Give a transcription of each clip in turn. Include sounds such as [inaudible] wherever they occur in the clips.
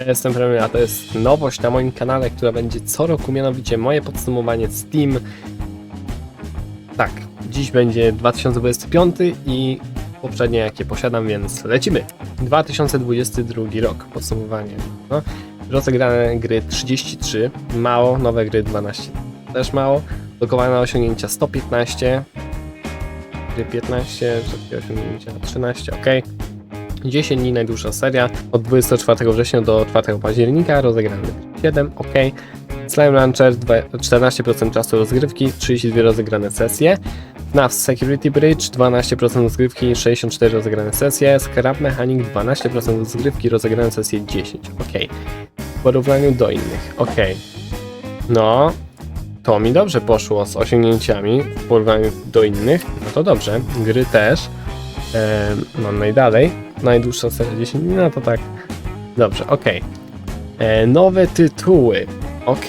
Ja Jestem Premier, a to jest nowość na moim kanale, która będzie co roku, mianowicie moje podsumowanie Steam. Tak, dziś będzie 2025 i poprzednie jakie posiadam, więc lecimy. 2022 rok, podsumowanie. No, rozegrane gry 33, mało, nowe gry 12, też mało. Blokowane osiągnięcia 115, gry 15, wszystkie osiągnięcia 13, ok. 10 dni najdłuższa seria, od 24 września do 4 października, rozegrany 7, ok. Slime Launcher, dwa- 14% czasu rozgrywki, 32 rozegrane sesje. FNAF Security Bridge, 12% rozgrywki, 64 rozegrane sesje. Scrap Mechanic, 12% rozgrywki, rozegrane sesje 10, ok. W porównaniu do innych, ok. No, to mi dobrze poszło z osiągnięciami w porównaniu do innych, no to dobrze. Gry też. Em, mam najdalej. Najdłuższa seria 10 dni, no to tak. Dobrze, ok. E, nowe tytuły. Ok,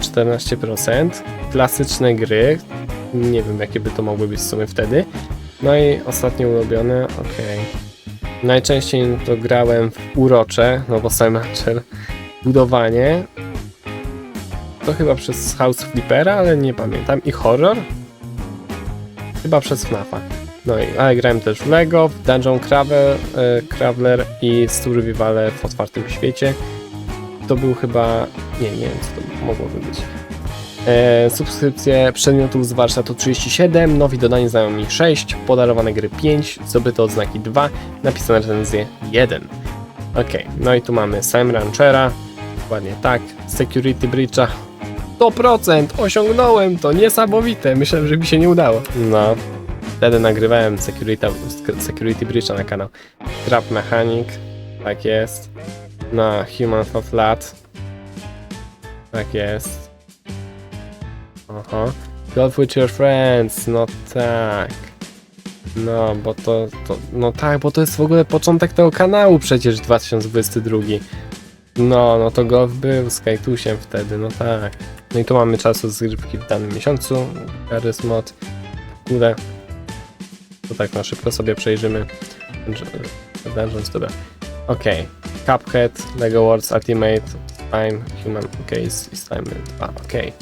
14%. Klasyczne gry. Nie wiem, jakie by to mogły być w sumie wtedy. No i ostatnie ulubione. Ok. Najczęściej to grałem w urocze, no bo Hatcher budowanie. To chyba przez House Flippera, ale nie pamiętam. I horror? Chyba przez FNAFa. No i ale grałem też w Lego, w Dungeon Cravel, e, Crawler i Survivale w otwartym świecie. To był chyba... Nie, nie wiem co to mogłoby być. E, subskrypcje przedmiotów z warsztatu 37, nowi dodani znajomi 6, podarowane gry 5, zdobyte odznaki 2, napisane recenzje 1. Ok, no i tu mamy Sam Ranchera, dokładnie tak, Security Breacha, 100% osiągnąłem to, niesamowite, myślałem, że mi się nie udało. No, wtedy nagrywałem Security, security Breacha na kanał. Trap Mechanic, tak jest. Na Human for Flat, tak jest. Aha. Golf with your friends, no tak. No, bo to, to, no tak, bo to jest w ogóle początek tego kanału przecież 2022. No, no to golf był z Kajtusiem wtedy, no tak. No i tu mamy czasu zgrywki w danym miesiącu, Garry's Mod. To tak na szybko sobie przejrzymy. Dungeon- Dungeons, dobra. Okej. Cuphead, Lego Wars Ultimate, Time, Human Case i Slime 2, okej.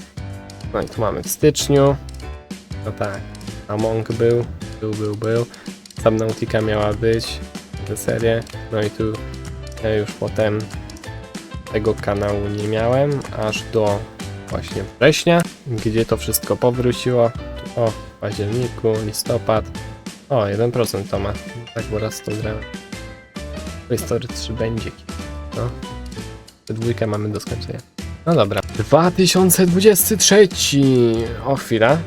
No i tu mamy w styczniu. No tak, Among był, był, był, był. Subnautica miała być, tę serię. No i tu ja już potem tego kanału nie miałem, aż do właśnie września, gdzie to wszystko powróciło. O, w październiku, listopad. O, 1% to ma. Tak, bo raz to grałem. Toy Story 3 będzie. No. Tę dwójkę mamy do skończenia. No dobra. 2023. O chwila.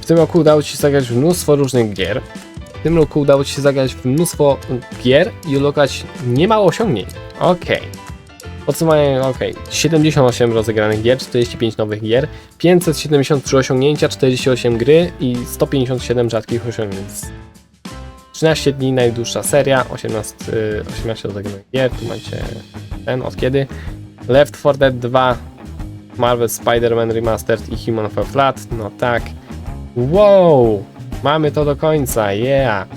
W tym roku udało Ci się zagrać mnóstwo różnych gier. W tym roku udało Ci się zagrać mnóstwo gier i ulokować niemało osiągnięć. Okej. Podsumowanie, okej. 78 rozegranych gier, 45 nowych gier, 573 osiągnięcia, 48 gry i 157 rzadkich osiągnięć. 13 dni najdłuższa seria, 18, y, 18 rozegranych gier, tu macie ten, od kiedy. Left 4 Dead 2, Marvel Spider-Man Remastered i Human Fall Flat, no tak. Wow! Mamy to do końca, yeah!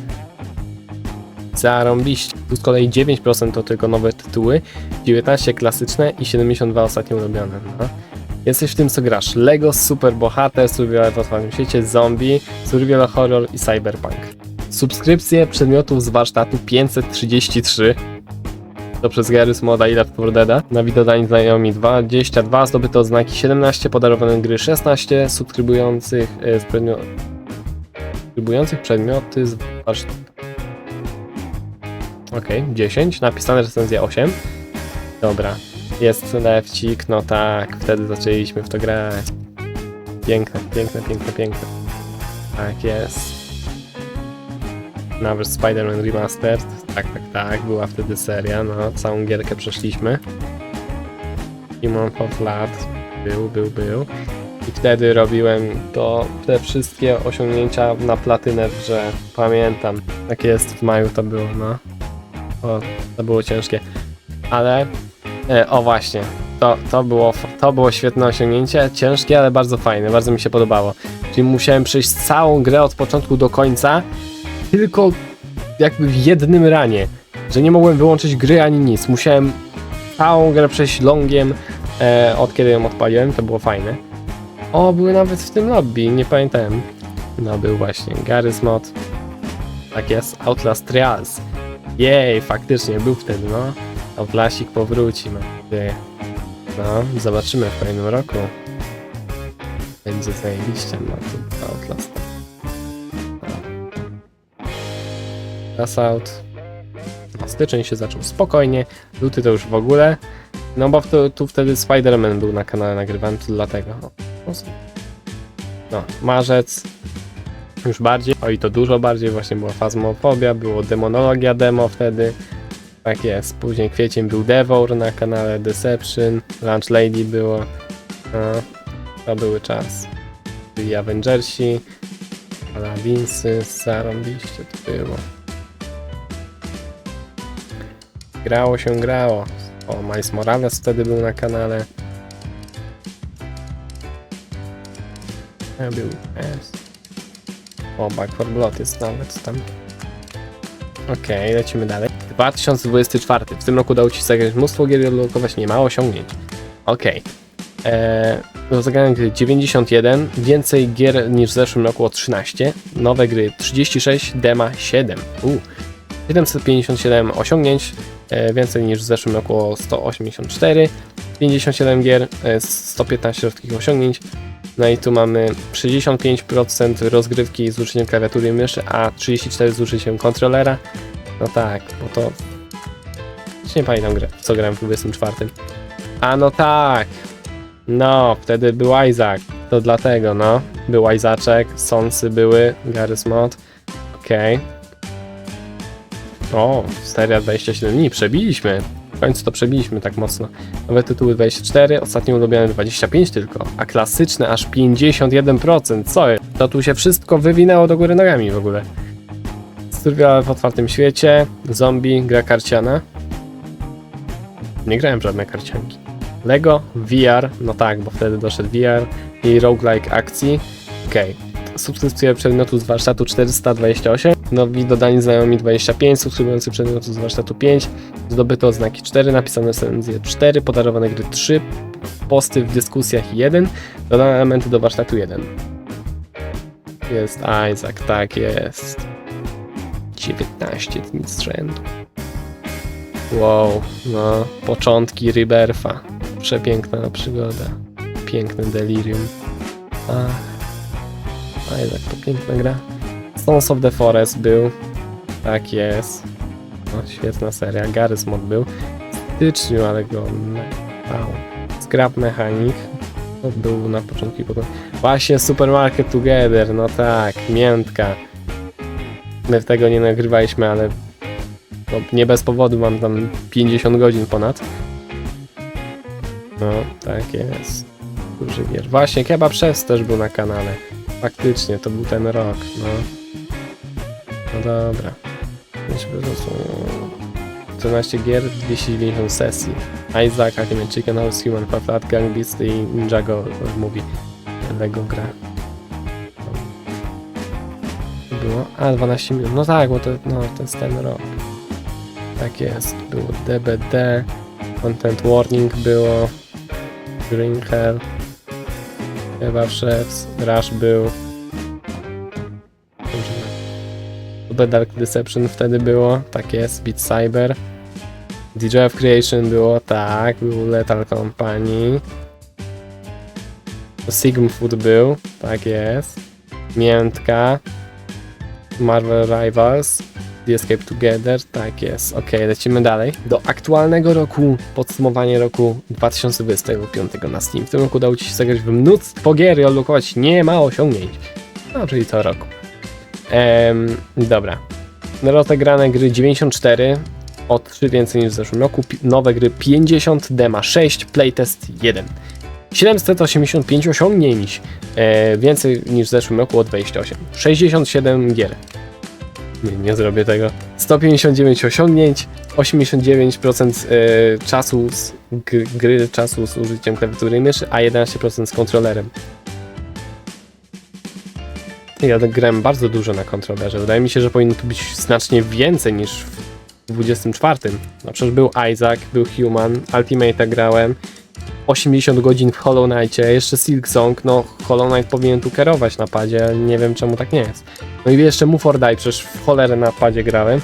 Zarąbiście. Tu z kolei 9% to tylko nowe tytuły, 19 klasyczne i 72 ostatnio ulubione. No. Jesteś w tym co grasz. Lego, Super Bohater, Survival w otwartym świecie, Zombie, Survival Horror i Cyberpunk. Subskrypcje przedmiotów z warsztatu 533. To przez Garry's Moda i Left 4 Deada. Na widodani znajomi 22, zdobyte odznaki 17, podarowane gry 16, subskrybujących e, subskrybujących przedmioty z warsztatu. Okej, 10, napisane recenzja 8. Dobra, jest lewcik, no tak, wtedy zaczęliśmy w to grać. Piękne, piękne, piękne, piękne. Tak jest. Nawet Spider-Man Remastered. Tak, tak, tak, była wtedy seria, no, całą gierkę przeszliśmy. Human for Flat. Był, był, był. I wtedy robiłem to, te wszystkie osiągnięcia na platynę grze. Pamiętam, tak jest, w maju to było, no. O, to było ciężkie. Ale, o właśnie, to, to, było, to było świetne osiągnięcie, ciężkie, ale bardzo fajne, bardzo mi się podobało. Czyli musiałem przejść całą grę od początku do końca, tylko jakby w jednym ranie. że nie mogłem wyłączyć gry ani nic. Musiałem całą grę przejść longiem e, od kiedy ją odpaliłem, to było fajne. O, były nawet w tym lobby, nie pamiętałem. No, był właśnie Garry's Mod. Tak jest, Outlast Trials. Jej, faktycznie był wtedy, no. Outlastik powróci, mam nadzieję. No, zobaczymy w kolejnym roku. Będzie zajebiście na tym Outlast. Raz out. Styczeń się zaczął spokojnie, luty to już w ogóle. No bo to, tu wtedy Spider-Man był na kanale nagrywany, to dlatego. No, marzec. Już bardziej, o i to dużo bardziej, właśnie była Fazmofobia, było Demonologia demo wtedy. Tak jest, później kwiecień był Devour na kanale Deception, Lunch Lady było. No, to były czas. Byli Avengersi, Aladinsy, zarąbiście to było. Grało się, grało. O, Miles Morales wtedy był na kanale. Był, jest. O, Back 4 Blood jest nawet tam. Okej, lecimy dalej. 2024. W tym roku udało Ci zagrać mnóstwo gier i odblokować niemało osiągnięć. Okej. Eee, do zagranych gry 91, więcej gier niż w zeszłym roku o 13, nowe gry 36, dema 7. U. 757 osiągnięć, e, więcej niż w zeszłym roku o 184, 57 gier, e, 115 rzadkich osiągnięć. No i tu mamy 65% rozgrywki z użyciem klawiatury i myszy, a 34% z użyciem kontrolera. No tak, bo to... Już Nie pamiętam co grałem w 24. A no tak! No, wtedy był Isaac. To dlatego, no. Był Isaacek, Sonsy były, Garry's Mod. Okej. O, seria 27 dni, przebiliśmy. W końcu to przebiliśmy tak mocno. Nowe tytuły 24, ostatnio ulubione 25 tylko, a klasyczne aż 51%. Co jest? To tu się wszystko wywinęło do góry nogami w ogóle. Survival w otwartym świecie, zombie, gra karciana. Nie grałem w żadne karcianki. Lego, VR, no tak, bo wtedy doszedł VR i roguelike akcji. Okej. Subskrypcje przedmiotu z warsztatu 428, nowi dodani znajomi 25, subskrybujący przedmiotu z warsztatu 5, zdobyte oznaki 4, napisane recenzje 4, podarowane gry 3, posty w dyskusjach 1, dodane elementy do warsztatu 1. Jest Isaac, tak jest. 19 dni z rzędu. Wow, no, początki Rebirtha. Przepiękna przygoda. Piękne delirium. Ach. Isaac, to piękna gra. Sons of the Forest był. Tak jest. No, świetna seria. Garry's Mod był. W styczniu, ale go wow. Scrap Mechanic. To był na początku i potem. Właśnie Supermarket Together, no tak, miętka. My tego nie nagrywaliśmy, ale no, nie bez powodu mam tam 50 godzin ponad. No, tak jest. Duży gier. Właśnie, Kebab Chefs też był na kanale. Faktycznie, to był ten rok, no. No dobra. Myślę, że to są 14 gier, 290 sesji. Isaac, Hakim Chicken House, Human Fat Gang Beast i Ninjago mówi Lego gra. Było? A, 12 minut. No tak, bo to, no, jest ten rok. Tak jest. Było DBD, Content Warning było, Green Hell, Kebab Chefs, Rush był. The Dark Deception wtedy było, tak jest, Beat Cyber. DJ of Creation było, tak, był Lethal Company. Sigm Food był, tak jest. Miętka. Marvel Rivals. The Escape Together, tak jest. Ok, lecimy dalej. Do aktualnego roku, podsumowanie roku 2025 na Steam. W tym roku udało Ci się zagrać w mnóstwo gier i odblokować nie ma osiągnięć. No, czyli co roku. Ehm, dobra. Rozegrane gry 94, o 3 więcej niż w zeszłym roku. Nowe gry 50, dema 6, playtest 1. 785 osiągnięć, e, więcej niż w zeszłym roku o 28. 67 gier. Nie, nie zrobię tego. 159 osiągnięć, 89% e, czasu z gry, czasu z użyciem klawiatury i myszy, a 11% z kontrolerem. Ja tak grałem bardzo dużo na kontrolerze. Wydaje mi się, że powinno tu być znacznie więcej niż w 24. No przecież był Isaac, był Human, Ultimate grałem, 80 godzin w Hollow Knightie, jeszcze Silk Song, no Hollow Knight powinien tu kierować na padzie, nie wiem czemu tak nie jest. No i jeszcze Move or Die, przecież w cholerę na padzie grałem.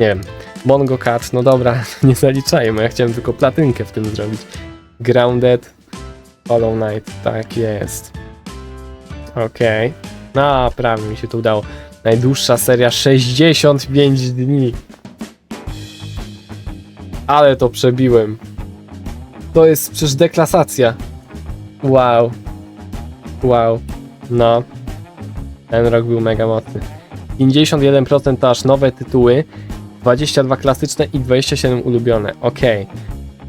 Nie wiem, Mongo Cat, no dobra, [laughs] nie zaliczajmy, ja chciałem tylko platynkę w tym zrobić. Grounded, Hollow Knight, tak jest. Okej. No, prawie mi się to udało. Najdłuższa seria 65 dni. Ale to przebiłem. To jest przecież deklasacja. Wow. Wow. No. Ten rok był mega mocny. 51% to aż nowe tytuły, 22 klasyczne i 27 ulubione. Okej.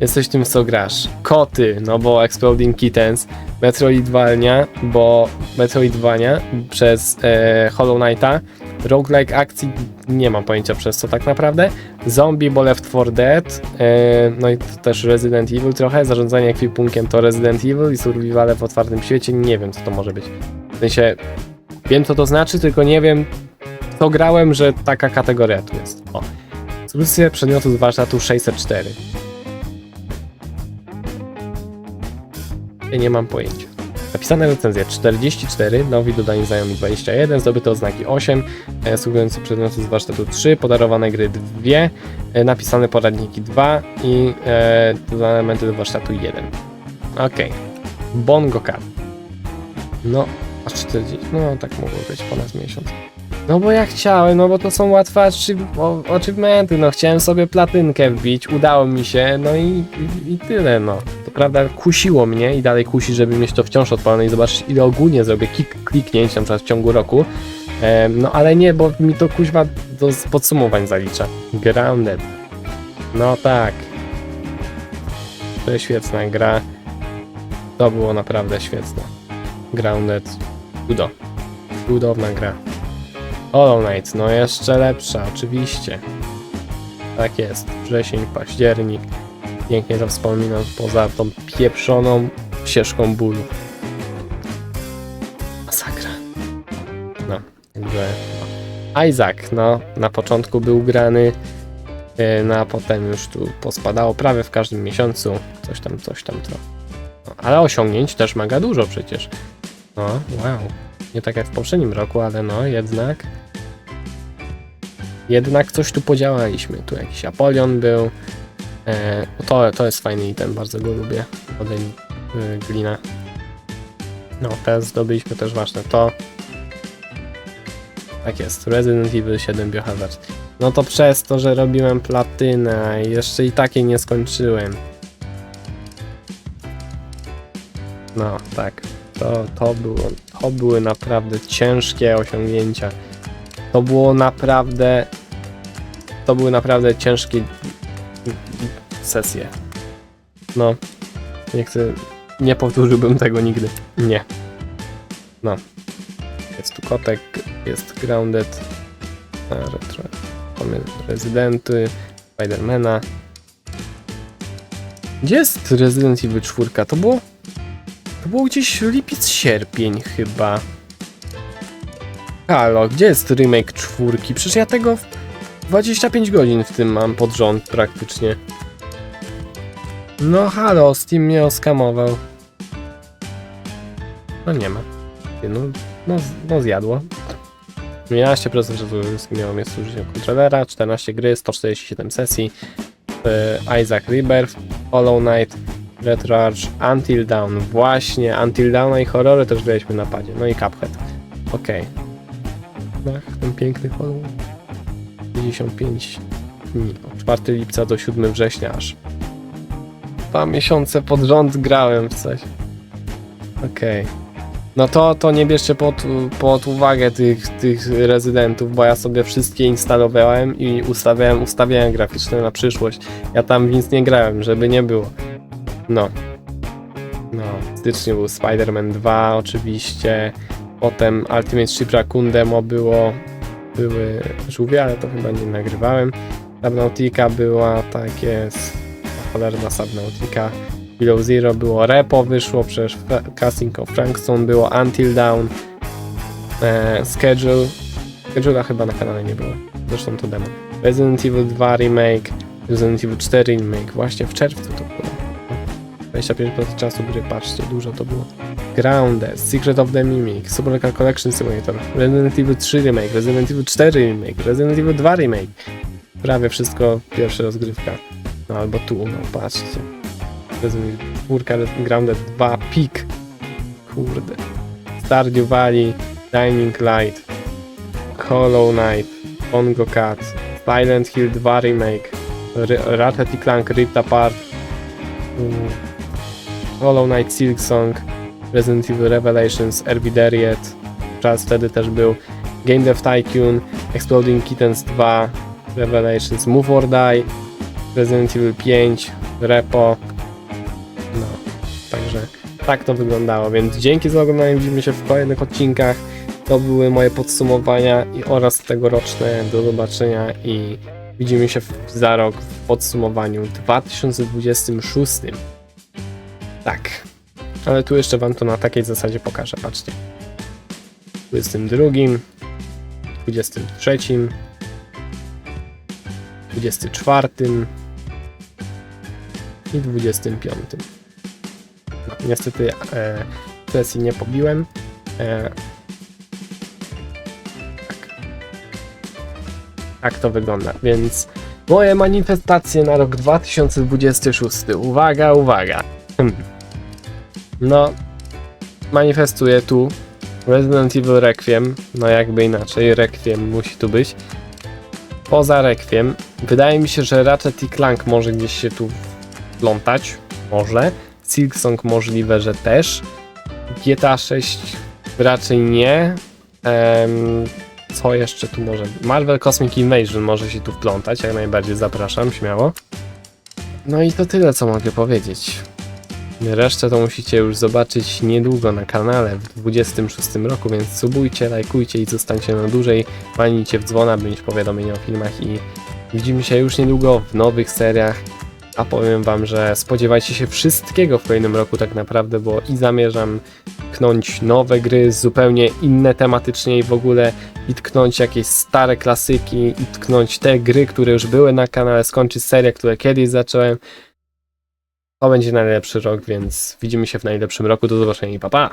Jesteś tym co grasz. Koty, no bo Exploding Kittens, Metroidvania, bo Metroidvania przez e, Hollow Knighta, roguelike akcji nie mam pojęcia przez co tak naprawdę, Zombie, bo Left 4 Dead, e, no i to też Resident Evil trochę, zarządzanie ekwipunkiem to Resident Evil i survivale w otwartym świecie, nie wiem co to może być. W sensie, wiem co to znaczy, tylko nie wiem co grałem, że taka kategoria tu jest. O. Solucja przedmiotu z warsztatu 604. Ja nie mam pojęcia. Napisane recenzje 44, nowi dodani znajomi 21, zdobyte oznaki 8, e, przedmioty z warsztatu 3, podarowane gry 2, e, napisane poradniki 2 i e, dodane elementy do warsztatu 1. Okej. Bongo Card. No, aż 40, no tak mogło być ponad miesiąc. No bo ja chciałem, no bo to są łatwe o- achievementy, no chciałem sobie platynkę wbić, udało mi się, no i, i, i tyle, no. To prawda kusiło mnie i dalej kusi, żeby mieć to wciąż odpalone i zobaczyć ile ogólnie zrobię klik, kliknięć na przykład w ciągu roku. Em, no ale nie, bo mi to kuźwa do podsumowań zalicza. Grounded. No tak. To jest świetna gra. To było naprawdę świetne. Grounded. Udo. Cudowna gra. Hollow Knight, no jeszcze lepsza, oczywiście. Tak jest, wrzesień, październik. Pięknie to wspominam, poza tą pieprzoną ścieżką bólu. Masakra. No, także... Isaac, no, na początku był grany, yy, no a potem już tu pospadało prawie w każdym miesiącu. Coś tam, coś tam, to. No, ale osiągnięć też mega dużo przecież. No, wow. Nie tak jak w poprzednim roku, ale no, jednak jednak coś tu podziałaliśmy. Tu jakiś Apolion był. E, to, to jest fajny item, bardzo go lubię. Odejm y, glina. No, teraz zdobyliśmy też ważne to. Tak jest, Resident Evil 7 Biohazard. No to przez to, że robiłem platynę i jeszcze i takiej nie skończyłem. No, tak. To, to, było, to były naprawdę ciężkie osiągnięcia. To było naprawdę. To były naprawdę ciężkie sesje. No. Nie chcę. Nie powtórzyłbym tego nigdy. Nie. No. Jest tu kotek, jest grounded. A, retro. Mamy rezydenty, Spidermana. Gdzie jest Resident Evil 4? To było. To było gdzieś lipiec, sierpień chyba. Halo, gdzie jest remake czwórki? Przecież ja tego w 25 godzin w tym mam pod rząd praktycznie. No halo, Steam mnie oskamował. No nie ma. No, no, no zjadło. 11% czasu miało miejsce z użyciem kontrolera, 14 gry, 147 sesji, yy, Isaac Rebirth, Hollow Knight, Retro Arch, Until Dawn, właśnie, Until Dawn i horrory też graliśmy na padzie, no i Cuphead. Okej. Ach, ten piękny Hollow. 55 dni, od 4 lipca do 7 września aż. Dwa miesiące pod rząd grałem w coś. Okej. No to, to nie bierzcie pod, pod uwagę tych, tych rezydentów, bo ja sobie wszystkie instalowałem i ustawiałem ustawienia graficzne na przyszłość. Ja tam nic nie grałem, żeby nie było. No. No, w styczniu był Spider-Man 2 oczywiście, potem Ultimate Shipwreck demo było, były żółwie, ale to chyba nie nagrywałem. Subnautica była, tak jest, cholerna Subnautica. Below Zero było Repo, wyszło przecież Casting of Frankstone, było Until Dawn, e, Schedule. Schedule'a chyba na kanale nie było, zresztą to demo. Resident Evil 2 Remake, Resident Evil 4 Remake, właśnie w czerwcu to było. 25% czasu gry, patrzcie, dużo to było. Grounded, Secret of the Mimic, Supercar Collection Simulator, Resident Evil 3 Remake, Resident Evil 4 Remake, Resident Evil 2 Remake. Prawie wszystko pierwsza rozgrywka. No albo tu, no patrzcie. Resident Evil 4, Grounded 2, Peak. Kurde. Stardew Valley, Dining Light, Hollow Knight, Bongo Cat, Silent Hill 2 Remake, R- Ratchet Clank Ripped Apart, mm, Hollow Knight Silk Song, Resident Evil Revelations, Erbideriet, czas wtedy też był, Game Dev Tycoon, Exploding Kittens 2, Revelations, Move or Die, Resident Evil 5, Repo, no, także tak to wyglądało, więc dzięki za oglądanie, widzimy się w kolejnych odcinkach, to były moje podsumowania i oraz tegoroczne, do zobaczenia i widzimy się za rok w podsumowaniu 2026. Tak. Ale tu jeszcze wam to na takiej zasadzie pokażę, patrzcie. 22, 23, 24 i 25. No, niestety e, sesji nie pobiłem. E, tak. tak to wygląda, więc moje manifestacje na rok 2026. Uwaga, uwaga. No, manifestuję tu Resident Evil Requiem, no jakby inaczej, Requiem musi tu być. Poza Requiem, wydaje mi się, że Ratchet i Clank może gdzieś się tu plątać, może. Silksong możliwe, że też. GTA 6 raczej nie. Em, co jeszcze tu może? Marvel Cosmic Invasion może się tu wplątać, jak najbardziej zapraszam, śmiało. No i to tyle, co mogę powiedzieć. Resztę to musicie już zobaczyć niedługo na kanale w 26 roku, więc subujcie, lajkujcie i zostańcie na dłużej. Walnijcie w dzwona, by mieć powiadomienia o filmach i widzimy się już niedługo w nowych seriach. A powiem wam, że spodziewajcie się wszystkiego w kolejnym roku tak naprawdę, bo i zamierzam tknąć nowe gry, zupełnie inne tematycznie i w ogóle i tknąć jakieś stare klasyki i tknąć te gry, które już były na kanale, skończyć serię, które kiedyś zacząłem. To będzie najlepszy rok, więc widzimy się w najlepszym roku. Do zobaczenia i pa pa!